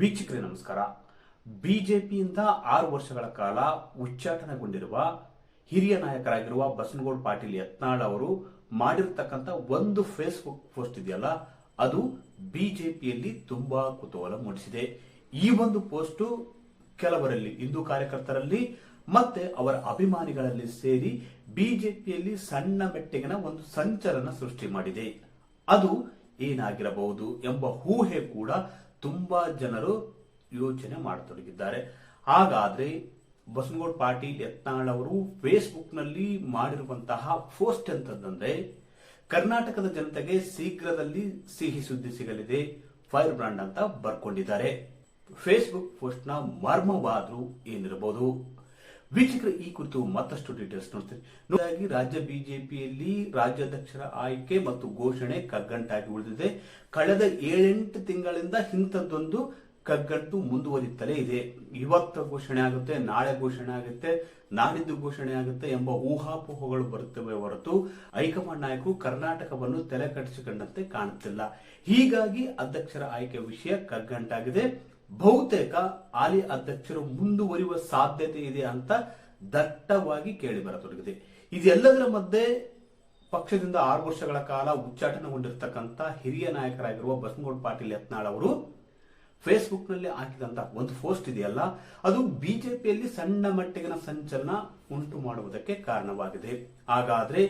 ವೀಕ್ಷಕರೇ, ನಮಸ್ಕಾರ. ಬಿಜೆಪಿಯಿಂದ ಆರು ವರ್ಷಗಳ ಕಾಲ ಉಚ್ಚಾಟನೆಗೊಂಡಿರುವ ಹಿರಿಯ ನಾಯಕರಾಗಿರುವ ಬಸನಗೌಡ ಪಾಟೀಲ್ ಯತ್ನಾಳ್ ಅವರು ಮಾಡಿರ್ತಕ್ಕಂಥ ಒಂದು ಫೇಸ್ಬುಕ್ ಪೋಸ್ಟ್ ಇದೆಯಲ್ಲ, ಅದು ಬಿಜೆಪಿಯಲ್ಲಿ ತುಂಬಾ ಕುತೂಹಲ ಮೂಡಿಸಿದೆ. ಈ ಒಂದು ಪೋಸ್ಟು ಕೆಲವರಲ್ಲಿ, ಹಿಂದೂ ಕಾರ್ಯಕರ್ತರಲ್ಲಿ ಮತ್ತೆ ಅವರ ಅಭಿಮಾನಿಗಳಲ್ಲಿ ಸೇರಿ ಬಿಜೆಪಿಯಲ್ಲಿ ಸಣ್ಣ ಮೆಟ್ಟಿಗಿನ ಒಂದು ಸಂಚಲನ ಸೃಷ್ಟಿ ಮಾಡಿದೆ. ಅದು ಏನಾಗಿರಬಹುದು ಎಂಬ ಊಹೆ ಕೂಡ ತುಂಬಾ ಜನರು ಯೋಚನೆ ಮಾಡತೊಡಗಿದ್ದಾರೆ. ಹಾಗಾದ್ರೆ ಬಸನಗೌಡ ಪಾಟೀಲ್, ಯತ್ನಾಳ್ ಅವರು ಫೇಸ್ಬುಕ್ನಲ್ಲಿ ಮಾಡಿರುವಂತಹ ಪೋಸ್ಟ್ ಎಂತಂದ್ರೆ ಕರ್ನಾಟಕದ ಜನತೆಗೆ ಶೀಘ್ರದಲ್ಲಿ ಸಿಹಿ ಸುದ್ದಿ ಸಿಗಲಿದೆ, ಫೈರ್ ಬ್ರಾಂಡ್ ಅಂತ ಬರ್ಕೊಂಡಿದ್ದಾರೆ. ಫೇಸ್ಬುಕ್ ಪೋಸ್ಟ್ನ ಮರ್ಮವಾದ್ರು ಏನಿರಬಹುದು? ವೀಕ್ಷಕರು ಈ ಕುರಿತು ಮತ್ತಷ್ಟು ಡೀಟೇಲ್ಸ್ ನೋಡಿದಾಗಿ ರಾಜ್ಯ ಬಿಜೆಪಿಯಲ್ಲಿ ರಾಜ್ಯಾಧ್ಯಕ್ಷರ ಆಯ್ಕೆ ಮತ್ತು ಘೋಷಣೆ ಕಗ್ಗಂಟಾಗಿ ಉಳಿದಿದೆ. ಕಳೆದ ಏಳೆಂಟು ತಿಂಗಳಿಂದ ಇಂಥದ್ದೊಂದು ಕಗ್ಗಂಟು ಮುಂದುವರಿಯುತ್ತಲೇ ಇದೆ. ಇವತ್ತು ಘೋಷಣೆ ಆಗುತ್ತೆ, ನಾಳೆ ಘೋಷಣೆ ಆಗುತ್ತೆ ನಾಡಿದ್ದು ಘೋಷಣೆ ಆಗುತ್ತೆ ಎಂಬ ಊಹಾಪೋಹಗಳು ಬರುತ್ತವೆ ಹೊರತು ಹೈಕಮಾಂಡ್ ನಾಯಕರು ಕರ್ನಾಟಕವನ್ನು ತಲೆ ಕಟ್ಟಿಸಿಕೊಂಡಂತೆ ಕಾಣುತ್ತಿಲ್ಲ. ಹೀಗಾಗಿ ಅಧ್ಯಕ್ಷರ ಆಯ್ಕೆ ವಿಷಯ ಕಗ್ಗಂಟಾಗಿದೆ. ಬಹುತೇಕ ಆಲಿ ಅಧ್ಯಕ್ಷರು ಮುಂದುವರಿಯುವ ಸಾಧ್ಯತೆ ಇದೆ ಅಂತ ದಟ್ಟವಾಗಿ ಕೇಳಿ ಬರತೊಡಗಿದೆ. ಇದೆಲ್ಲದರ ಮಧ್ಯೆ ಪಕ್ಷದಿಂದ ಆರು ವರ್ಷಗಳ ಕಾಲ ಉಚ್ಚಾಟನೆಗೊಂಡಿರ್ತಕ್ಕಂಥ ಹಿರಿಯ ನಾಯಕರಾಗಿರುವ ಬಸನಗೌಡ ಪಾಟೀಲ್ ಯತ್ನಾಳ್ ಅವರು ಫೇಸ್ಬುಕ್ನಲ್ಲಿ ಹಾಕಿದಂತ ಒಂದು ಪೋಸ್ಟ್ ಇದೆಯಲ್ಲ, ಅದು ಬಿಜೆಪಿಯಲ್ಲಿ ಸಣ್ಣ ಮಟ್ಟಿಗಿನ ಸಂಚಲನ ಉಂಟು ಮಾಡುವುದಕ್ಕೆ ಕಾರಣವಾಗಿದೆ. ಹಾಗಾದ್ರೆ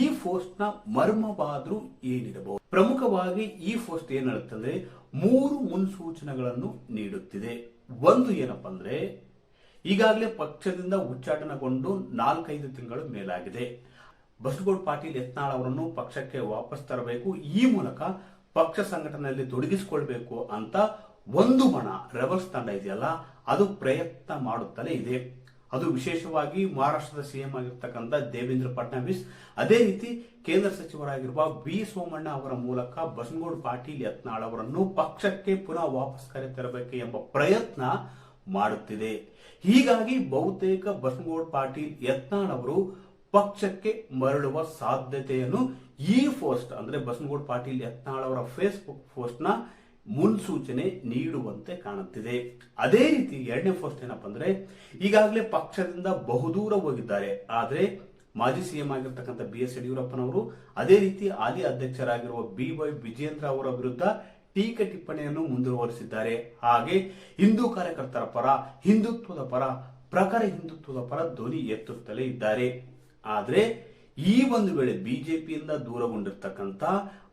ಈ ಪೋಸ್ಟ್ನ ಮರ್ಮವಾದ್ರೂ ಏನಿರಬಹುದು? ಪ್ರಮುಖವಾಗಿ ಈ ಪೋಸ್ಟ್ ಏನ್ ಹೇಳುತ್ತಂದ್ರೆ ಮೂರು ಮುನ್ಸೂಚನೆಗಳನ್ನು ನೀಡುತ್ತಿದೆ. ಒಂದು ಏನಪ್ಪ ಅಂದ್ರೆ ಈಗಾಗಲೇ ಪಕ್ಷದಿಂದ ಉಚ್ಚಾಟನೆಗೊಂಡು ನಾಲ್ಕೈದು ತಿಂಗಳು ಮೇಲಾಗಿದೆ. ಬಸಗೌಡ ಪಾಟೀಲ್ ಯತ್ನಾಳ್ ಅವರನ್ನು ಪಕ್ಷಕ್ಕೆ ವಾಪಸ್ ತರಬೇಕು, ಈ ಮೂಲಕ ಪಕ್ಷ ಸಂಘಟನೆಯಲ್ಲಿ ತೊಡಗಿಸಿಕೊಳ್ಬೇಕು ಅಂತ ಒಂದು ಮಣ, ರೆಬಲ್ಸ್ ತಂಡ ಇದೆಯಲ್ಲ, ಅದು ಪ್ರಯತ್ನ ಮಾಡುತ್ತಲೇ ಇದೆ. ಅದು ವಿಶೇಷವಾಗಿ ಮಹಾರಾಷ್ಟ್ರದ ಸಿಎಂ ಆಗಿರ್ತಕ್ಕಂಥ ದೇವೇಂದ್ರ ಫಡ್ನವೀಸ್, ಅದೇ ರೀತಿ ಕೇಂದ್ರ ಸಚಿವರಾಗಿರುವ ಬಿ ಸೋಮಣ್ಣ ಅವರ ಮೂಲಕ ಬಸನಗೌಡ ಪಾಟೀಲ್ ಯತ್ನಾಳ್ ಅವರನ್ನು ಪಕ್ಷಕ್ಕೆ ಪುನಃ ವಾಪಸ್ ಕರೆತರಬೇಕು ಎಂಬ ಪ್ರಯತ್ನ ಮಾಡುತ್ತಿದೆ. ಹೀಗಾಗಿ ಬಹುತೇಕ ಬಸನಗೌಡ ಪಾಟೀಲ್ ಯತ್ನಾಳ್ ಅವರು ಪಕ್ಷಕ್ಕೆ ಮರಳುವ ಸಾಧ್ಯತೆಯನ್ನು ಈ ಪೋಸ್ಟ್, ಅಂದ್ರೆ ಬಸನಗೌಡ ಪಾಟೀಲ್ ಯತ್ನಾಳ್ ಅವರ ಫೇಸ್ಬುಕ್ ಪೋಸ್ಟ್ನ ಮುನ್ಸೂಚನೆ ನೀಡುವಂತೆ ಕಾಣುತ್ತಿದೆ. ಅದೇ ರೀತಿ ಎರಡನೇ ಪೋಸ್ಟ್ ಏನಪ್ಪ ಅಂದ್ರೆ, ಈಗಾಗಲೇ ಪಕ್ಷದಿಂದ ಬಹುದೂರ ಹೋಗಿದ್ದಾರೆ. ಆದರೆ ಮಾಜಿ ಸಿಎಂ ಆಗಿರ್ತಕ್ಕಂಥ ಬಿ ಎಸ್ ಯಡಿಯೂರಪ್ಪನವರು, ಅದೇ ರೀತಿ ಹಾಲಿ ಅಧ್ಯಕ್ಷರಾಗಿರುವ ಬಿ ವೈ ವಿಜೇಂದ್ರ ಅವರ ವಿರುದ್ಧ ಟೀಕೆ ಟಿಪ್ಪಣಿಯನ್ನು ಮುಂದುವರಿಸಿದ್ದಾರೆ. ಹಾಗೆ ಹಿಂದೂ ಕಾರ್ಯಕರ್ತರ ಪರ, ಹಿಂದುತ್ವದ ಪರ, ಪ್ರಖರ ಹಿಂದುತ್ವದ ಪರ ಧ್ವನಿ ಎತ್ತುತ್ತಲೇ ಇದ್ದಾರೆ. ಆದರೆ ಈ ಒಂದು ವೇಳೆ ಬಿಜೆಪಿಯಿಂದ ದೂರಗೊಂಡಿರ್ತಕ್ಕಂಥ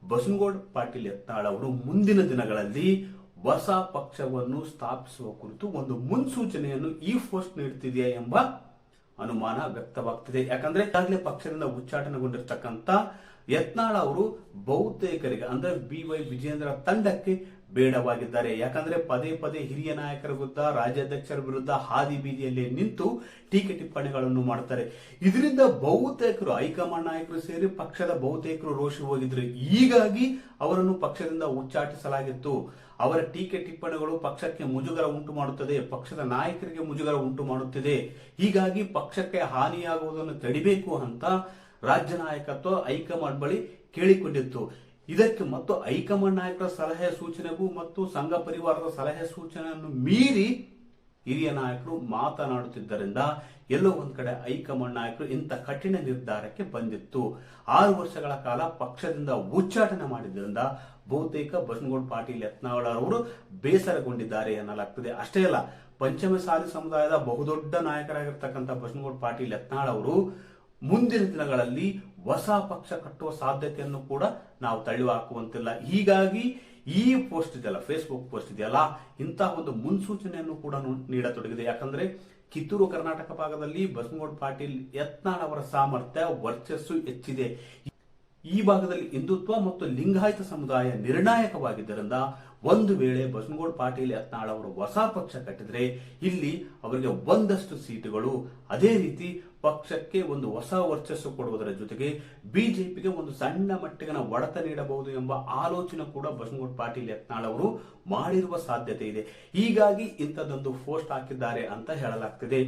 ಬಸನಗೌಡ ಪಾಟೀಲ್ ಯತ್ನಾಳ್ ಅವರು ಮುಂದಿನ ದಿನಗಳಲ್ಲಿ ಹೊಸ ಪಕ್ಷವನ್ನು ಸ್ಥಾಪಿಸುವ ಕುರಿತು ಒಂದು ಮುನ್ಸೂಚನೆಯನ್ನು ಈ ಪೋಸ್ಟ್ ನೀಡುತ್ತಿದೆಯಾ ಎಂಬ ಅನುಮಾನ ವ್ಯಕ್ತವಾಗ್ತಿದೆ. ಯಾಕಂದ್ರೆ ಈಗಾಗಲೇ ಪಕ್ಷದಿಂದ ಉಚ್ಚಾಟನೆಗೊಂಡಿರ್ತಕ್ಕಂಥ ಯತ್ನಾಳ್ ಅವರು ಬಹುತೇಕರಿಗೆ, ಅಂದ್ರೆ ಬಿ ವೈ ವಿಜೇಂದ್ರ ತಂಡಕ್ಕೆ ಬೇಡವಾಗಿದ್ದಾರೆ. ಯಾಕಂದ್ರೆ ಪದೇ ಪದೇ ಹಿರಿಯ ನಾಯಕರ ವಿರುದ್ಧ, ರಾಜ್ಯಾಧ್ಯಕ್ಷರ ವಿರುದ್ಧ ಹಾದಿ ಬೀದಿಯಲ್ಲಿ ನಿಂತು ಟೀಕೆ ಟಿಪ್ಪಣಿಗಳನ್ನು ಮಾಡ್ತಾರೆ. ಇದರಿಂದ ಬಹುತೇಕರು, ಹೈಕಮಾಂಡ್ ನಾಯಕರು ಸೇರಿ ಪಕ್ಷದ ಬಹುತೇಕರು ರೋಷಿ ಹೋಗಿದ್ರು. ಹೀಗಾಗಿ ಅವರನ್ನು ಪಕ್ಷದಿಂದ ಉಚ್ಚಾಟಿಸಲಾಗಿತ್ತು. ಅವರ ಟೀಕೆ ಟಿಪ್ಪಣಿಗಳು ಪಕ್ಷಕ್ಕೆ ಮುಜುಗರ ಉಂಟು ಮಾಡುತ್ತದೆ, ಪಕ್ಷದ ನಾಯಕರಿಗೆ ಮುಜುಗರ ಉಂಟು ಮಾಡುತ್ತಿದೆ. ಹೀಗಾಗಿ ಪಕ್ಷಕ್ಕೆ ಹಾನಿಯಾಗುವುದನ್ನು ತಡಿಬೇಕು ಅಂತ ರಾಜ್ಯ ನಾಯಕತ್ವ ಹೈಕಮಾಂಡ್ ಬಳಿ ಕೇಳಿಕೊಂಡಿತ್ತು. ಇದಕ್ಕೆ ಮತ್ತು ಹೈಕಮಾಂಡ್ ನಾಯಕರ ಸಲಹೆ ಸೂಚನೆಗೂ ಮತ್ತು ಸಂಘ ಪರಿವಾರದ ಸಲಹೆ ಸೂಚನೆಯನ್ನು ಮೀರಿ ಹಿರಿಯ ನಾಯಕರು ಮಾತನಾಡುತ್ತಿದ್ದರಿಂದ ಎಲ್ಲೋ ಒಂದು ಕಡೆ ಹೈಕಮಾಂಡ್ ನಾಯಕರು ಇಂಥ ಕಠಿಣ ನಿರ್ಧಾರಕ್ಕೆ ಬಂದಿತ್ತು. ಆರು ವರ್ಷಗಳ ಕಾಲ ಪಕ್ಷದಿಂದ ಉಚ್ಚಾಟನೆ ಮಾಡಿದ್ದರಿಂದ ಬಹುತೇಕ ಬಸನಗೌಡ ಪಾಟೀಲ್ ಯತ್ನಾಳರವರು ಬೇಸರಗೊಂಡಿದ್ದಾರೆ ಎನ್ನಲಾಗ್ತದೆ. ಅಷ್ಟೇ ಅಲ್ಲ, ಪಂಚಮಸಾಲಿ ಸಮುದಾಯದ ಬಹುದೊಡ್ಡ ನಾಯಕರಾಗಿರ್ತಕ್ಕಂಥ ಬಸನಗೌಡ ಪಾಟೀಲ್ ಯತ್ನಾಳ್ ಅವರು ಮುಂದಿನ ದಿನಗಳಲ್ಲಿ ಹೊಸ ಪಕ್ಷ ಕಟ್ಟುವ ಸಾಧ್ಯತೆಯನ್ನು ಕೂಡ ನಾವು ತಳ್ಳಿ ಹಾಕುವಂತಿಲ್ಲ ಹೀಗಾಗಿ ಈ ಪೋಸ್ಟ್ ಇದೆಯಲ್ಲ ಫೇಸ್ಬುಕ್ ಪೋಸ್ಟ್ ಇದೆಯಲ್ಲ ಇಂತಹ ಒಂದು ಮುನ್ಸೂಚನೆಯನ್ನು ಕೂಡ ನೀಡತೊಡಗಿದೆ. ಯಾಕಂದ್ರೆ ಕಿತ್ತೂರು ಕರ್ನಾಟಕ ಭಾಗದಲ್ಲಿ ಬಸನಗೌಡ ಪಾಟೀಲ್ ಯತ್ನಾಳ್ ಅವರ ಸಾಮರ್ಥ್ಯ ವರ್ಚಸ್ಸು ಹೆಚ್ಚಿದೆ. ಈ ಭಾಗದಲ್ಲಿ ಹಿಂದುತ್ವ ಮತ್ತು ಲಿಂಗಾಯತ ಸಮುದಾಯ ನಿರ್ಣಾಯಕವಾಗಿದ್ದರಿಂದ ಒಂದು ವೇಳೆ ಬಸನಗೌಡ ಪಾಟೀಲ್ ಯತ್ನಾಳ್ ಅವರು ಹೊಸ ಪಕ್ಷ ಕಟ್ಟಿದ್ರೆ ಇಲ್ಲಿ ಅವರಿಗೆ ಒಂದಷ್ಟು ಸೀಟುಗಳು. ಅದೇ ರೀತಿ ಪಕ್ಷಕ್ಕೆ ಒಂದು ಹೊಸ ವರ್ಚಸ್ಸು ಕೊಡುವುದರ ಜೊತೆಗೆ ಬಿಜೆಪಿಗೆ ಒಂದು ಸಣ್ಣ ಮಟ್ಟಿಗಿನ ಒಡೆತ ನೀಡಬಹುದು ಎಂಬ ಆಲೋಚನೆ ಕೂಡ ಬಸನಗೌಡ ಪಾಟೀಲ್ ಯತ್ನಾಳ್ ಅವರು ಮಾಡಿರುವ ಸಾಧ್ಯತೆ ಇದೆ. ಹೀಗಾಗಿ ಇಂಥದ್ದೊಂದು ಪೋಸ್ಟ್ ಹಾಕಿದ್ದಾರೆ ಅಂತ ಹೇಳಲಾಗ್ತಿದೆ.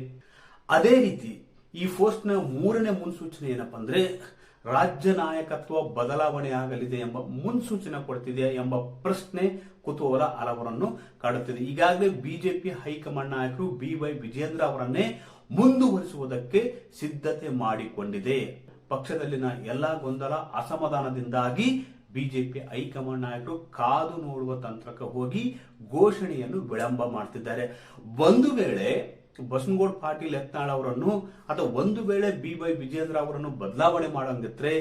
ಅದೇ ರೀತಿ ಈ ಪೋಸ್ಟ್ನ ಮೂರನೇ ಮುನ್ಸೂಚನೆ ಏನಪ್ಪಾ ಅಂದ್ರೆ ರಾಜ್ಯ ನಾಯಕತ್ವ ಬದಲಾವಣೆ ಆಗಲಿದೆ ಎಂಬ ಮುನ್ಸೂಚನೆ ಕೊಡ್ತಿದೆ ಎಂಬ ಪ್ರಶ್ನೆ ಕುತೂಹಲ ಹಲವರನ್ನು ಕಾಡುತ್ತಿದೆ. ಈಗಾಗಲೇ ಬಿಜೆಪಿ ಹೈಕಮಾಂಡ್ ನಾಯಕರು ಬಿ ವೈ ವಿಜೇಂದ್ರ ಅವರನ್ನೇ ಮುಂದುವರಿಸುವುದಕ್ಕೆ ಸಿದ್ಧತೆ ಮಾಡಿಕೊಂಡಿದೆ. ಪಕ್ಷದಲ್ಲಿನ ಎಲ್ಲಾ ಗೊಂದಲ ಅಸಮಾಧಾನದಿಂದಾಗಿ ಬಿಜೆಪಿ ಹೈಕಮಾಂಡ್ ನಾಯಕರು ಕಾದು ನೋಡುವ ತಂತ್ರಕ್ಕೆ ಹೋಗಿ ಘೋಷಣೆಯನ್ನು ವಿಳಂಬ ಮಾಡ್ತಿದ್ದಾರೆ. ಒಂದು ವೇಳೆ ಬಸನಗೌಡ ಪಾಟೀಲ್ ಯತ್ನಾಳ್ ಅವರನ್ನು ಅಥವಾ ಒಂದು ವೇಳೆ ಬಿ ವೈ ವಿಜೇಂದ್ರ ಅವರನ್ನು ಬದಲಾವಣೆ ಮಾಡಂಗಿದ್ರೆ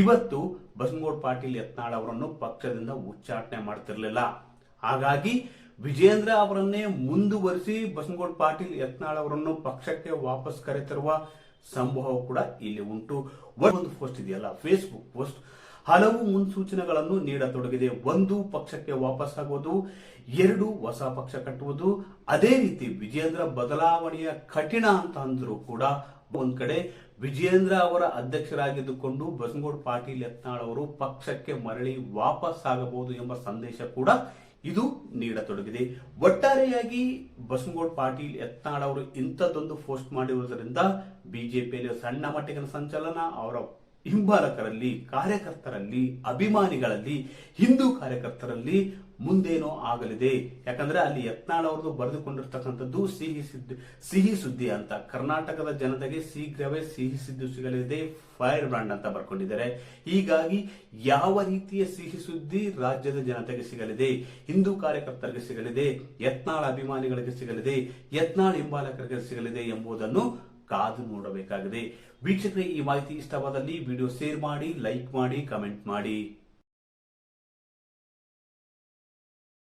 ಇವತ್ತು ಬಸನಗೌಡ ಪಾಟೀಲ್ ಯತ್ನಾಳ್ ಅವರನ್ನು ಪಕ್ಷದಿಂದ ಉಚ್ಚಾಟನೆ ಮಾಡ್ತಿರ್ಲಿಲ್ಲ. ಹಾಗಾಗಿ ವಿಜೇಂದ್ರ ಅವರನ್ನೇ ಮುಂದುವರಿಸಿ ಬಸನಗೌಡ ಪಾಟೀಲ್ ಯತ್ನಾಳ್ ಅವರನ್ನು ಪಕ್ಷಕ್ಕೆ ವಾಪಸ್ ಕರೆತರುವ ಸಂಭವ ಕೂಡ ಇಲ್ಲಿ ಉಂಟು. ಒಂದು ಪೋಸ್ಟ್ ಇದೆಯಲ್ಲ ಫೇಸ್ಬುಕ್ ಪೋಸ್ಟ್ ಹಲವು ಮುನ್ಸೂಚನೆಗಳನ್ನು ನೀಡತೊಡಗಿದೆ. ಒಂದು ಪಕ್ಷಕ್ಕೆ ವಾಪಸ್ ಆಗುವುದು ಎರಡು ಹೊಸ ಪಕ್ಷ ಕಟ್ಟುವುದು. ಅದೇ ರೀತಿ ವಿಜೇಂದ್ರ ಬದಲಾವಣೆಯ ಕಠಿಣ ಅಂತ ಅಂದರೂ ಕೂಡ ಒಂದ್ ಕಡೆ ವಿಜೇಂದ್ರ ಅವರ ಅಧ್ಯಕ್ಷರಾಗಿದ್ದುಕೊಂಡು ಬಸನಗೌಡ ಪಾಟೀಲ್ ಯತ್ನಾಳ್ ಅವರು ಪಕ್ಷಕ್ಕೆ ಮರಳಿ ವಾಪಸ್ ಆಗಬಹುದು ಎಂಬ ಸಂದೇಶ ಕೂಡ ಇದು ನೀಡತೊಡಗಿದೆ. ಒಟ್ಟಾರೆಯಾಗಿ ಬಸನಗೌಡ ಪಾಟೀಲ್ ಯತ್ನಾಳ್ ಅವರು ಇಂಥದ್ದೊಂದು ಪೋಸ್ಟ್ ಮಾಡಿರುವುದರಿಂದ ಬಿಜೆಪಿಯಲ್ಲಿ ಸಣ್ಣ ಮಟ್ಟಿಗಿನ ಸಂಚಲನ, ಅವರ ಹಿಂಬಾಲಕರಲ್ಲಿ, ಕಾರ್ಯಕರ್ತರಲ್ಲಿ, ಅಭಿಮಾನಿಗಳಲ್ಲಿ, ಹಿಂದೂ ಕಾರ್ಯಕರ್ತರಲ್ಲಿ ಮುಂದೇನೋ ಆಗಲಿದೆ. ಯಾಕಂದ್ರೆ ಅಲ್ಲಿ ಯತ್ನಾಳ್ ಅವ್ರದ್ದು ಬರೆದುಕೊಂಡಿರ್ತಕ್ಕಂಥದ್ದು ಸಿಹಿ ಸುದ್ದಿ ಸಿಹಿ ಸುದ್ದಿ ಅಂತ. ಕರ್ನಾಟಕದ ಜನತೆಗೆ ಶೀಘ್ರವೇ ಸಿಹಿ ಸುದ್ದಿ ಸಿಗಲಿದೆ, ಫೈರ್ ಬ್ರಾಂಡ್ ಅಂತ ಬರ್ಕೊಂಡಿದ್ದಾರೆ. ಹೀಗಾಗಿ ಯಾವ ರೀತಿಯ ಸಿಹಿ ಸುದ್ದಿ ರಾಜ್ಯದ ಜನತೆಗೆ ಸಿಗಲಿದೆ, ಹಿಂದೂ ಕಾರ್ಯಕರ್ತರಿಗೆ ಸಿಗಲಿದೆ, ಯತ್ನಾಳ್ ಅಭಿಮಾನಿಗಳಿಗೆ ಸಿಗಲಿದೆ, ಯತ್ನಾಳ್ ಹಿಂಬಾಲಕರಿಗೆ ಸಿಗಲಿದೆ ಎಂಬುದನ್ನು ಕಾದು ನೋಡಬೇಕಾಗಿದೆ. ವೀಕ್ಷಕರೇ ಈ ಮಾಹಿತಿ ಇಷ್ಟವಾದಲ್ಲಿ ವಿಡಿಯೋ ಶೇರ್ ಮಾಡಿ ಲೈಕ್ ಮಾಡಿ ಕಮೆಂಟ್ ಮಾಡಿ.